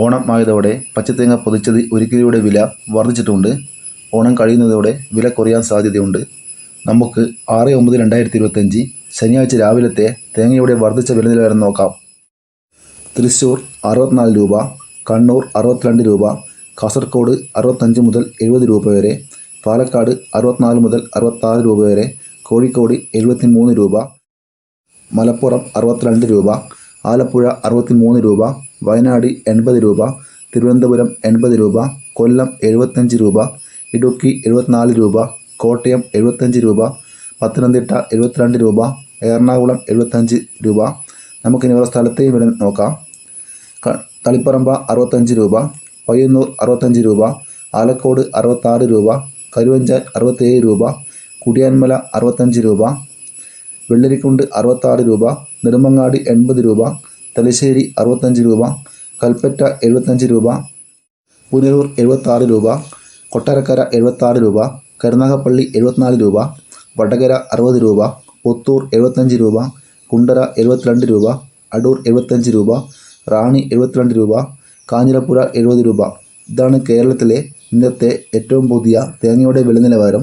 ഓണം ആയതോടെ പച്ചത്തേങ്ങ പൊതിച്ചത് ഒരു കിലോയുടെ വില വർദ്ധിച്ചിട്ടുണ്ട്. ഓണം കഴിയുന്നതോടെ വില കുറയാൻ സാധ്യതയുണ്ട്. നമുക്ക് ആറ് ഒമ്പത് രണ്ടായിരത്തി ഇരുപത്തഞ്ച് ശനിയാഴ്ച രാവിലത്തെ തേങ്ങയുടെ വർദ്ധിച്ച വില നിലവാരം നോക്കാം. തൃശ്ശൂർ അറുപത്തിനാല് രൂപ കണ്ണൂർ അറുപത്തിരണ്ട് രൂപ കാസർഗോഡ് അറുപത്തഞ്ച് മുതൽ എഴുപത് രൂപ വരെ പാലക്കാട് അറുപത്തിനാല് മുതൽ അറുപത്താറ് രൂപ വരെ കോഴിക്കോട് എഴുപത്തി മൂന്ന് രൂപ മലപ്പുറം അറുപത്തിരണ്ട് രൂപ ആലപ്പുഴ അറുപത്തിമൂന്ന് രൂപ വയനാട് എൺപത് രൂപ തിരുവനന്തപുരം എൺപത് രൂപ കൊല്ലം എഴുപത്തഞ്ച് രൂപ ഇടുക്കി എഴുപത്തിനാല് രൂപ കോട്ടയം എഴുപത്തഞ്ച് രൂപ പത്തനംതിട്ട എഴുപത്തിരണ്ട് രൂപ എറണാകുളം എഴുപത്തഞ്ച് രൂപ. നമുക്കിനി ഓരോ സ്ഥലത്തെയും വില നോക്കാം. തളിപ്പറമ്പ അറുപത്തഞ്ച് രൂപ പയ്യന്നൂർ അറുപത്തഞ്ച് രൂപ ആലക്കോട് അറുപത്താറ് രൂപ കരുവഞ്ചാൽ അറുപത്തേഴ് രൂപ കുടിയാൻമല അറുപത്തഞ്ച് രൂപ വെള്ളരിക്കുണ്ട് അറുപത്താറ് രൂപ നെടുമങ്ങാടി എൺപത് രൂപ തലശ്ശേരി അറുപത്തഞ്ച് രൂപ കൽപ്പറ്റ എഴുപത്തഞ്ച് രൂപ പുനലൂർ എഴുപത്താറ് രൂപ കൊട്ടാരക്കര എഴുപത്താറ് രൂപ കരുനാഗപ്പള്ളി എഴുപത്തിനാല് രൂപ വടകര അറുപത് രൂപ പുത്തൂർ എഴുപത്തഞ്ച് രൂപ കുണ്ടറ എഴുപത്തിരണ്ട് രൂപ അടൂർ എഴുപത്തഞ്ച് രൂപ റാണി എഴുപത്തിരണ്ട് രൂപ കാഞ്ഞിരപ്പുഴ എഴുപത് രൂപ. ഇതാണ് കേരളത്തിലെ ഇന്നത്തെ ഏറ്റവും പുതിയ തേങ്ങയുടെ വില നിലവാരം.